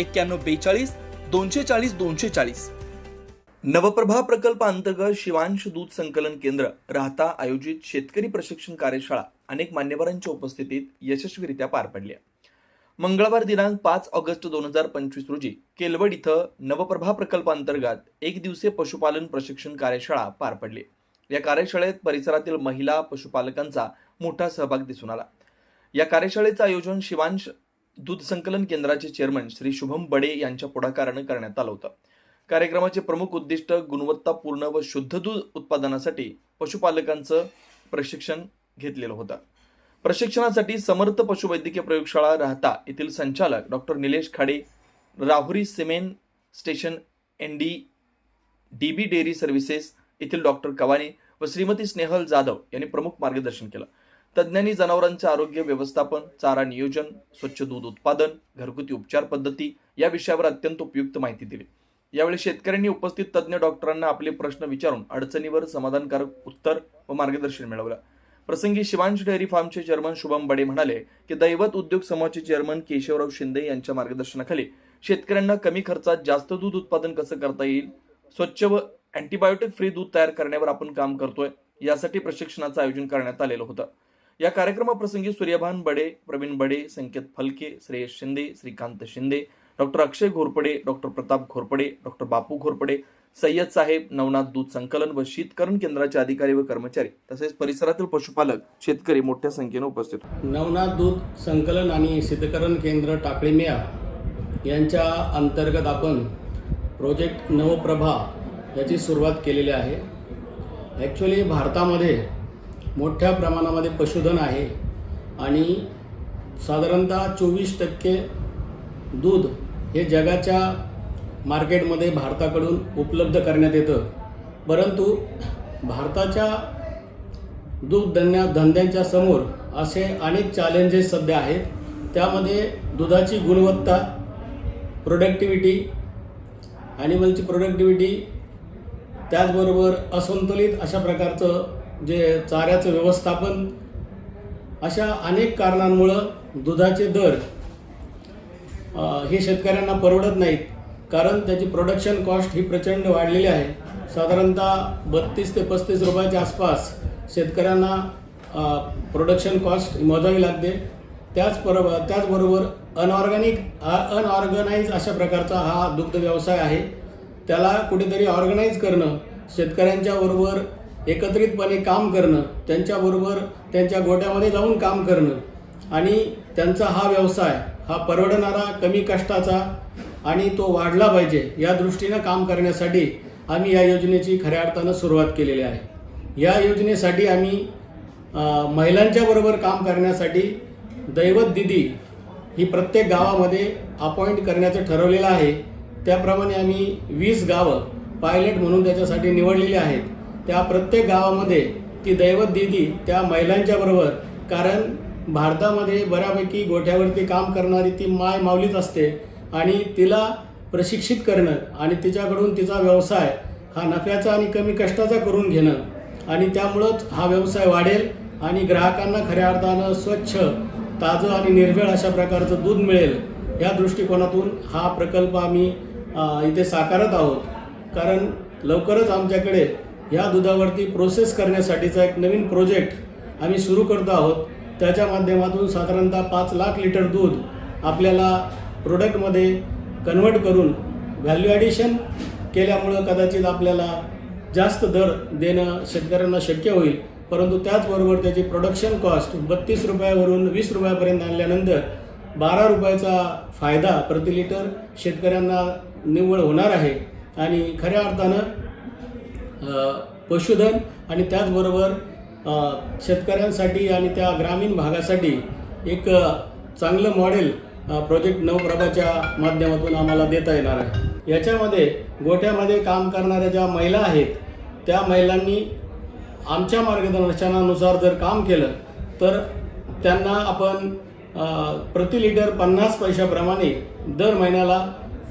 एक्क्याण्णव बेचाळीस दोनशे चाळीस दोनशे चाळीस. नवप्रभा प्रकल्पांतर्गत शिवांश दूध संकलन केंद्र राहता आयोजित शेतकरी प्रशिक्षण कार्यशाळा अनेक मान्यवरांच्या उपस्थितीत यशस्वीरित्या पार पडली मंगळवार दिनांक पाच ऑगस्ट दोन हजार पंचवीस रोजी केलवड इथं नवप्रभा प्रकल्पांतर्गत एक दिवसीय पशुपालन प्रशिक्षण कार्यशाळा पार पडली. या कार्यशाळेत परिसरातील महिला पशुपालकांचा मोठा सहभाग दिसून आला. या कार्यशाळेचं आयोजन शिवांश दूध संकलन केंद्राचे चेअरमन श्री शुभम बडे यांच्या पुढाकारानं करण्यात आलं होतं. कार्यक्रमाचे प्रमुख उद्दिष्ट गुणवत्तापूर्ण व शुद्ध दूध उत्पादनासाठी पशुपालकांचं प्रशिक्षण घेतलेलं होतं. प्रशिक्षणासाठी समर्थ पशुवैद्यकीय प्रयोगशाळा राहता येथील संचालक doctor Nilesh Khade Rahuri semen station N D D B dairy services येथील डॉक्टर कवानी व श्रीमती स्नेहल जाधव यांनी प्रमुख मार्गदर्शन केलं. तज्ज्ञांनी जनावरांचे आरोग्य व्यवस्थापन चारा नियोजन स्वच्छ दूध उत्पादन घरगुती उपचार पद्धती या विषयावर अत्यंत उपयुक्त माहिती दिली. यावेळी शेतकऱ्यांनी उपस्थित तज्ज्ञ डॉक्टरांना आपले प्रश्न विचारून अडचणीवर समाधानकारक उत्तर व मार्गदर्शन मिळवलं. प्रसंगी शिवांश डेअरी फार्मचे चेअरमन शुभम बडे म्हणाले की दैवत उद्योग समूहाचे चेअरमन केशवराव शिंदे यांच्या मार्गदर्शनाखाली शेतकऱ्यांना कमी खर्चात जास्त दूध उत्पादन कसं करता येईल? स्वच्छ व अँटीबायोटिक फ्री दूध तयार करण्यावर आपण काम करतोय यासाठी प्रशिक्षणाचं आयोजन करण्यात आलेलं होतं. या कार्यक्रमाप्रसंगी Suryabhan Bade Pravin Bade Sanket Phalke Shreyas Shinde Shrikant Shinde doctor Akshay Ghorpade doctor Pratap Ghorpade doctor Bapu Ghorpade Sayyad saheb Navnath दूध संकलन व शीतकरण केंद्राचे अधिकारी व कर्मचारी तसेच परिसरातील पशुपालक शेतकरी मोठ्या संख्येने उपस्थित नवनाथ दूध संकलन आणि शीतकरण केंद्र टाकळीमिया यांच्या अंतर्गत आपण प्रोजेक्ट नवप्रभा याची सुरुवात केलेली आहे. ॲक्च्युली भारतामध्ये मोठ्या प्रमाणामध्ये पशुधन आहे आणि साधारणतः चोवीस टक्के दूध हे जगाच्या मार्केटमध्ये भारताकडून उपलब्ध करण्यात येतं. परंतु भारताच्या दूध धंद्यांच्या समोर असे अनेक चॅलेंजेस सध्या आहेत. त्यामध्ये दुधाची गुणवत्ता प्रोडक्टिव्हिटी ॲनिमलची प्रोडक्टिव्हिटी त्याचबरोबर असंतुलित अशा प्रकारचं जे चाऱ्याचं व्यवस्थापन अशा अनेक कारणांमुळं दुधाचे दर हे शेतकऱ्यांना परवडत नाहीत. कारण त्याची प्रोडक्शन कॉस्ट ही प्रचंड वाढलेली आहे. साधारणतः बत्तीस ते पस्तीस रुपयाच्या आसपास शेतकऱ्यांना प्रोडक्शन कॉस्ट मोजावी लागते. त्याचबरोबर त्याचबरोबर अनऑर्गॅनिक अनऑर्गनाईज अशा प्रकारचा हा दुग्ध व्यवसाय आहे. त्याला कुठेतरी ऑर्गनाईज करणं शेतकऱ्यांच्या बरोबर एकत्रितपणे काम करणं त्यांच्याबरोबर त्यांच्या गोट्यामध्ये जाऊन काम करणं. आणि त्यांचा हा व्यवसाय हा परवडणारा कमी कष्टाचा आणि तो वाढला पाहिजे या दृष्टीनं काम करण्यासाठी आम्ही या योजनेची खऱ्या अर्थानं सुरुवात केलेली आहे. या योजनेसाठी आम्ही महिलांच्याबरोबर काम करण्यासाठी दैवत दिदी ही प्रत्येक गावामध्ये अपॉइंट करण्याचं ठरवलेलं आहे. त्याप्रमाणे आम्ही वीस गावं पायलट म्हणून त्याच्यासाठी निवडलेली आहेत. त्या प्रत्येक गावामध्ये ती दैवत दिदी त्या महिलांच्या बरोबर कारण भारतामध्ये बऱ्यापैकी गोठ्यावरती काम करणारी ती माय माऊलीच असते आणि तिला प्रशिक्षित करणं आणि तिच्याकडून तिचा व्यवसाय हा नफ्याचा आणि कमी कष्टाचा करून घेणं आणि त्यामुळंच हा व्यवसाय वाढेल आणि ग्राहकांना खऱ्या अर्थानं स्वच्छ ताजं आणि निर्भेळ अशा प्रकारचं दूध मिळेल. या दृष्टिकोनातून हा प्रकल्प आम्ही इथे साकारत आहोत. कारण लवकरच आमच्याकडे या दुधावरती प्रोसेस करण्यासाठीचा एक नवीन प्रोजेक्ट आम्ही सुरू करत आहोत. त्याच्या माध्यमातून साधारणतः पाच लाख लिटर दूध आपल्याला प्रोडक्टमध्ये कन्वर्ट करून व्हॅल्यू ॲडिशन केल्यामुळं कदाचित आपल्याला जास्त दर देणं शेतकऱ्यांना शक्य होईल. परंतु त्याचबरोबर त्याची प्रोडक्शन कॉस्ट बत्तीस रुपयावरून वीस रुपयापर्यंत आणल्यानंतर बारा रुपयाचा फायदा प्रति लिटर शेतकऱ्यांना निव्वळ होणार आहे. आणि खऱ्या अर्थानं पशुधन आणि त्याचबरोबर शेतकऱ्यांसाठी आणि त्या ग्रामीण भागासाठी एक चांगलं मॉडेल प्रोजेक्ट नवप्रभाच्या माध्यमातून आम्हाला देता येणार आहे. याच्यामध्ये गोठ्यामध्ये काम करणाऱ्या ज्या महिला आहेत त्या महिलांनी आमच्या मार्गदर्शनानुसार जर काम केलं तर त्यांना आपण प्रति लिटर पन्नास पैशाप्रमाणे दर महिन्याला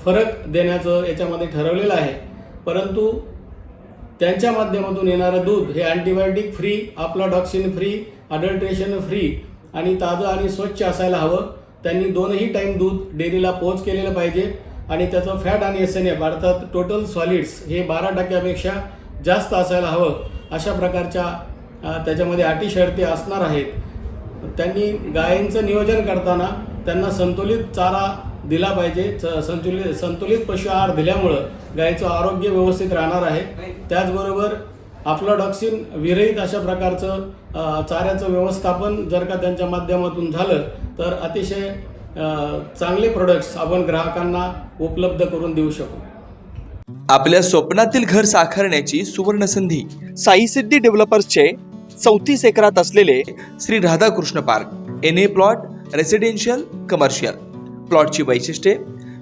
फरक देण्याचं याच्यामध्ये ठरवलेलं आहे. परंतु त्यांच्या माध्यमातून येणारं दूध हे antibiotic free toxin free adulteration free आणि ताजं आणि स्वच्छ असायला हवं. त्यांनी दोनही टाईम दूध डेअरीला पोच केलेलं पाहिजे आणि त्याचं फॅट आणि एस एन एफ अर्थात टोटल सॉलिड्स हे बारा टक्क्यापेक्षा जास्त असायला हवं. अशा प्रकारच्या त्याच्यामध्ये अटी शर्ती असणार आहेत. त्यांनी गायींचं नियोजन करताना त्यांना संतुलित चारा दिला पाहिजे. च संतुलित संतुलित पशु आहार दिल्यामुळं गायीचं आरोग्य व्यवस्थित राहणार आहे. त्याचबरोबर आपलं विरहित अशा प्रकारचं चाऱ्याचं व्यवस्थापन जर का त्यांच्या माध्यमातून झालं तर अतिशय चांगले प्रोडक्ट्स आपण ग्राहकांना उपलब्ध करून देऊ शकू. आपल्या स्वप्नातील घर साकारण्याची सुवर्ण संधी साई सिद्धी डेव्हलपर्सचे चौतीस एकरात असलेले Shri Radhakrishna park N A plot residential commercial प्लॉटची वैशिष्ट्ये